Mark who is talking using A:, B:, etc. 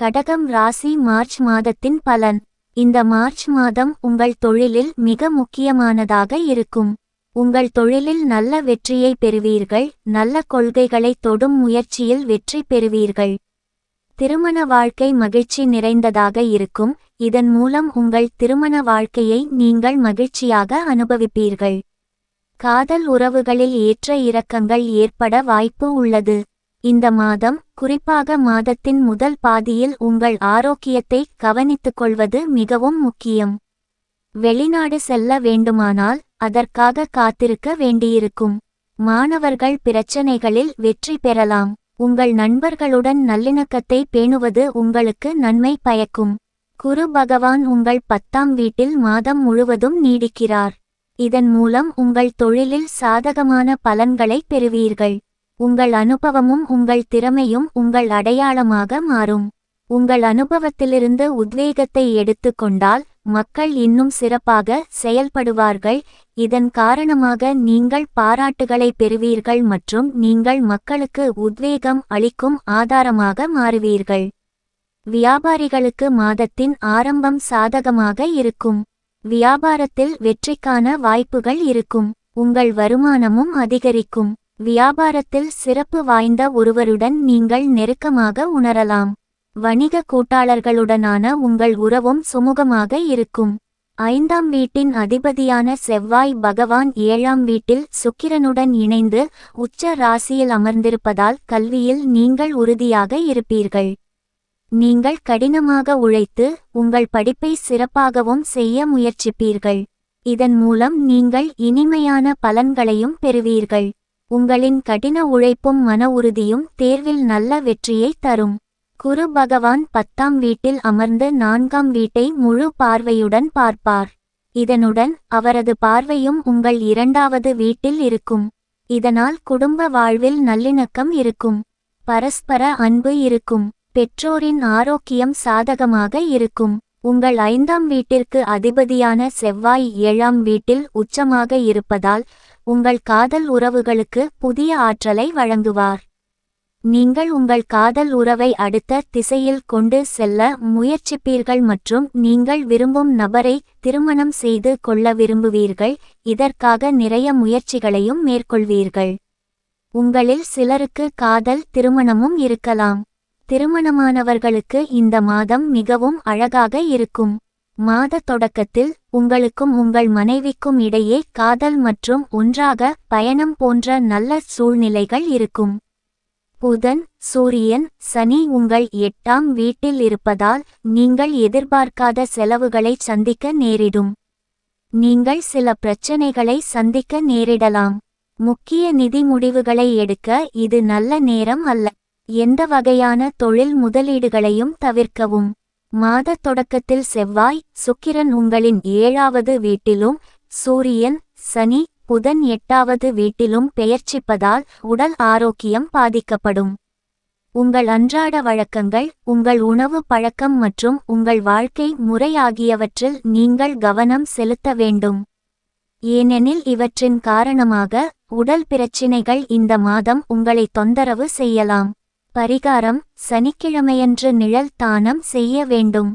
A: கடகம் ராசி மார்ச் மாதத்தின் பலன். இந்த மார்ச் மாதம் உங்கள் தொழிலில் மிக முக்கியமானதாக இருக்கும். உங்கள் தொழிலில் நல்ல வெற்றியை பெறுவீர்கள் நல்ல கொள்கைகளை தொடும் முயற்சியில் வெற்றி பெறுவீர்கள். திருமண வாழ்க்கை மகிழ்ச்சி நிறைந்ததாக இருக்கும். இதன் மூலம் உங்கள் திருமண வாழ்க்கையை நீங்கள் மகிழ்ச்சியாக அனுபவிப்பீர்கள். காதல் உறவுகளில் ஏற்ற இறக்கங்கள் ஏற்பட வாய்ப்பு உள்ளது. இந்த மாதம் குறிப்பாக மாதத்தின் முதல் பாதியில் உங்கள் ஆரோக்கியத்தை கவனித்துக் கொள்வது மிகவும் முக்கியம். வெளிநாடு செல்ல வேண்டுமானால் அதற்காக காத்திருக்க வேண்டியிருக்கும். மாணவர்கள் பிரச்சனைகளில் வெற்றி பெறலாம். உங்கள் நண்பர்களுடன் நல்லிணக்கத்தை பேணுவது உங்களுக்கு நன்மை பயக்கும். குரு பகவான் உங்கள் பத்தாம் வீட்டில் மாதம் முழுவதும் நீடிக்கிறார். இதன் மூலம் உங்கள் தொழிலில் சாதகமான பலன்களை பெறுவீர்கள். உங்கள் அனுபவமும் உங்கள் திறமையும் உங்கள் அடையாளமாக மாறும். உங்கள் அனுபவத்திலிருந்து உத்வேகத்தை எடுத்துக்கொண்டால் மக்கள் இன்னும் சிறப்பாக செயல்படுவார்கள். இதன் காரணமாக நீங்கள் பாராட்டுகளை பெறுவீர்கள் மற்றும் நீங்கள் மக்களுக்கு உத்வேகம் அளிக்கும் ஆதாரமாக மாறுவீர்கள். வியாபாரிகளுக்கு மாதத்தின் ஆரம்பம் சாதகமாக இருக்கும். வியாபாரத்தில் வெற்றிக்கான வாய்ப்புகள் இருக்கும். உங்கள் வருமானமும் அதிகரிக்கும். வியாபாரத்தில் சிறப்பு வாய்ந்த ஒருவருடன் நீங்கள் நெருக்கமாக உணரலாம். வணிக கூட்டாளர்களுடனான உங்கள் உறவும் சுமூகமாக இருக்கும். ஐந்தாம் வீட்டின் அதிபதியான செவ்வாய் பகவான் ஏழாம் வீட்டில் சுக்கிரனுடன் இணைந்து உச்ச ராசியில் அமர்ந்திருப்பதால் கல்வியில் நீங்கள் உறுதியாக இருப்பீர்கள். நீங்கள் கடினமாக உழைத்து உங்கள் படிப்பை சிறப்பாகவும் செய்ய முயற்சிப்பீர்கள். இதன் மூலம் நீங்கள் இனிமையான பலன்களையும் பெறுவீர்கள். உங்களின் கடின உழைப்பும் மன உறுதியும் தேர்வில் நல்ல வெற்றியை தரும். குரு பகவான் பத்தாம் வீட்டில் அமர்ந்து நான்காம் வீட்டை முழு பார்வையுடன் பார்ப்பார். இதனுடன் அவரது பார்வையும் உங்கள் இரண்டாவது வீட்டில் இருக்கும். இதனால் குடும்ப வாழ்வில் நல்லிணக்கம் இருக்கும். பரஸ்பர அன்பு இருக்கும். பெற்றோரின் ஆரோக்கியம் சாதகமாக இருக்கும். உங்கள் ஐந்தாம் வீட்டிற்கு அதிபதியான செவ்வாய் ஏழாம் வீட்டில் உச்சமாக இருப்பதால் உங்கள் காதல் உறவுகளுக்கு புதிய ஆற்றலை வழங்குவார். நீங்கள் உங்கள் காதல் உறவை அடுத்த திசையில் கொண்டு செல்ல முயற்சிப்பீர்கள் மற்றும் நீங்கள் விரும்பும் நபரை திருமணம் செய்து கொள்ள விரும்புவீர்கள் இதற்காக நிறைய முயற்சிகளையும் மேற்கொள்வீர்கள். உங்களில் சிலருக்கு காதல் திருமணமும் இருக்கலாம். திருமணமானவர்களுக்கு இந்த மாதம் மிகவும் அழகாக இருக்கும். மாத தொடக்கத்தில் உங்களுக்கும் உங்கள் மனைவிக்கும் இடையே காதல் மற்றும் ஒன்றாக பயணம் போன்ற நல்ல சூழ்நிலைகள் இருக்கும். புதன் சூரியன் சனி உங்கள் எட்டாம் வீட்டில் இருப்பதால் நீங்கள் எதிர்பார்க்காத செலவுகளை சந்திக்க நேரிடும். நீங்கள் சில பிரச்சனைகளை சந்திக்க நேரிடலாம். முக்கிய நிதி முடிவுகளை எடுக்க இது நல்ல நேரம் அல்ல. எந்த வகையான தொழில் முதலீடுகளையும் தவிர்க்கவும். மாத தொடக்கத்தில் செவ்வாய் சுக்கிரன் உங்களின் ஏழாவது வீட்டிலும் சூரியன் சனி புதன் எட்டாவது வீட்டிலும் பெயர்ச்சிப்பதால் உடல் ஆரோக்கியம் பாதிக்கப்படும். உங்கள் அன்றாட வழக்கங்கள் உங்கள் உணவு பழக்கம் மற்றும் உங்கள் வாழ்க்கை முறை ஆகியவற்றில் நீங்கள் கவனம் செலுத்த வேண்டும். ஏனெனில் இவற்றின் காரணமாக உடல் பிரச்சினைகள் இந்த மாதம் உங்களை தொந்தரவு செய்யலாம். பரிகாரம் சனிக்கிழமையன்று நிழல் தானம் செய்ய வேண்டும்.